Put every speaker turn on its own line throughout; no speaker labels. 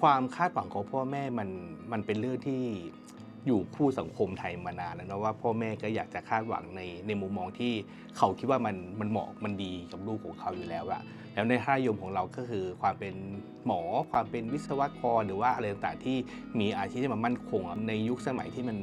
ความคาดหวังของพ่อแม่มันมันเป็นเรื่องที่ อยู่คู่สังคมไทยมานานแล้วนะว่าพ่อแม่ก็อยากจะคาดหวังในในมุมมองที่เขาคิดว่ามันมันเหมาะมันดีกับลูกของเขาอยู่แล้วอะแล้วในท่ายมของเราก็คือความเป็นหมอความเป็นวิศวกรหรือว่าอะไรต่างๆที่มีอาชีพที่มันมั่นคงในยุคสมัยที่มัน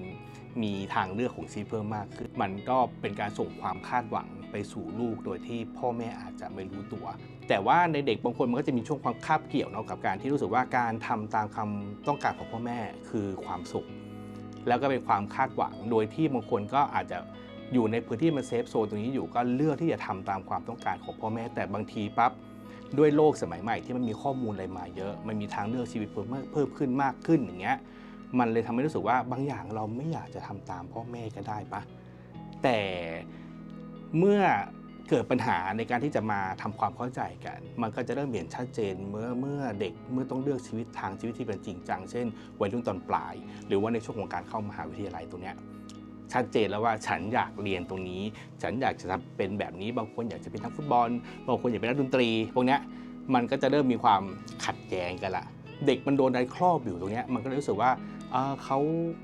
มีทางเลือกของชีวิตเพิ่มมากขึ้นมันก็เป็นการส่งความคาดหวังไปสู่ลูกโดยที่พ่อแม่อาจจะไม่รู้ตัว แต่ว่าในเด็กบางคนมันก็จะมีช่วงความคาบเกี่ยวเนาะกับการที่รู้สึกว่าการทำตามคำต้องการของพ่อแม่คือความสุข แล้วก็เป็นความคาดหวัง โดยที่บางคนก็อาจจะอยู่ในพื้นที่มันเซฟโซนตรงนี้อยู่ก็เลือกที่จะทำตามความต้องการของพ่อแม่แต่บางทีปั๊บด้วยโลกสมัยใหม่ที่มันมีข้อมูลอะไรมาเยอะ มันมีทางเลือกชีวิตเพิ่มเพิ่มขึ้นมากขึ้นอย่างเงี้ยมันเลยทำให้รู้สึกว่าบางอย่างเราไม่อยากจะทำตามพ่อแม่ก็ได้ปะแต่เมื่อ เกิดปัญหาในการที่จะมาทำความเข้าใจกัน มันก็จะเริ่มเห็นชัดเจนเมื่อเมื่อเด็กเมื่อต้องเลือกชีวิตทางชีวิตที่เป็นจริงจัง เช่น วัยรุ่นตอนปลาย หรือว่าในช่วงของการเข้ามหาวิทยาลัยตรงเนี้ยชัดเจนแล้วว่าฉันอยากเรียนตรงนี้ ฉันอยากจะทำเป็นแบบนี้บางคนอยากจะเป็นนักฟุตบอลบางคนอยากเป็นนักดนตรี พวกเนี้ยมันก็จะเริ่มมีความขัดแย้งกันละเด็กมันโดนอะไรครอบอยู่ตรงเนี้ยมันก็เลยรู้สึกว่าเอ่อเขา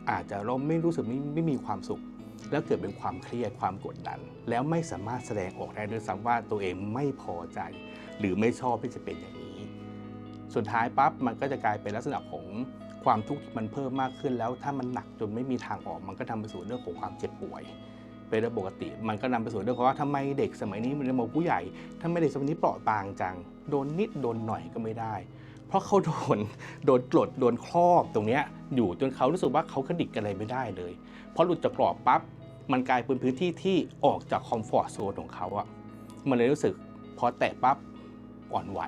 อาจจะเราไม่รู้สึกไม่ไม่มีความสุข แล้วเกิดเป็นความเครียดความกดดัน แล้วไม่สามารถแสดงออกได้ด้วยซ้ำว่าตัวเองไม่พอใจ หรือไม่ชอบที่จะเป็นอย่างนี้ สุดท้ายปั๊บมันก็จะกลายเป็นลักษณะของความทุกข์ที่มันเพิ่มมากขึ้นแล้วถ้ามันหนักจนไม่มีทางออก มันก็นำไปสู่เรื่องของความเจ็บป่วย เป็นเรื่องปกติ มันก็นำไปสู่เรื่องของว่าทำไมเด็กสมัยนี้มันมองผู้ใหญ่ทำไมเด็กสมัยนี้เปราะบางจัง โดนนิดโดนหน่อยก็ไม่ได้ ราะเขาโดนโดนกดโดนครอบตรงเนี้ยอยู่จนเขารู้สึกว่าเขากระดิกอะไรไม่ได้เลยเพอหลุดจากกรอบปั๊บมันกลายเป็นพื้นที่ที่ออกจากคอมฟอร์ทโซนของเขาอะมันเลยรู้สึกพอแตะปั๊บอ่อนไหว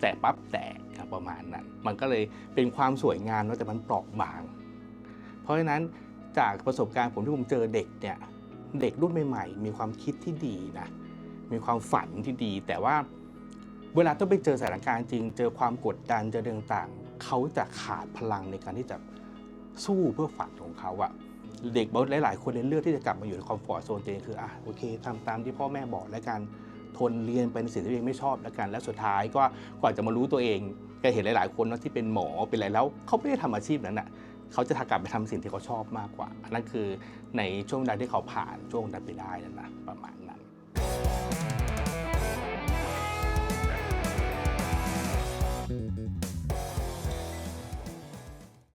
แตะปั๊บแตกประมาณนั้น มันก็เลยเป็นความสวยงามแต่มันเปราะบาง เพราะฉะนั้นจากประสบการณ์ผมที่ผมเจอเด็กเนี่ยเด็กรุ่นใหม่ ๆ มีความคิดที่ดีนะมีความฝันที่ดีแต่ว่า เวลาต้องไปเจอสถานการณ์จริง เจอความกดดันเจอเรื่องต่าง เขาจะขาดพลังในการที่จะสู้เพื่อฝันของเขาอะเด็กบางหลาย ๆ คนเลยเลือกที่จะกลับมาอยู่ในคอมฟอร์ทโซนตัวเองคืออะโอเคทำตามที่พ่อแม่บอกแล้วกันทนเรียนไปในสิ่งที่ตัวเองไม่ชอบแล้วกัน แล้วสุดท้ายก็กว่าจะมารู้ตัวเองแกเห็นหลาย ๆ คนนะที่เป็นหมอเป็นอะไรแล้ว เขาไม่ได้ทำอาชีพนั้นอะเขาจะกลับไปทำสิ่งที่เขาชอบมากกว่านนั่นคือในช่วงเวลาที่เขาผ่านช่วงนั้นไปได้นั่นนะประมาณนั้น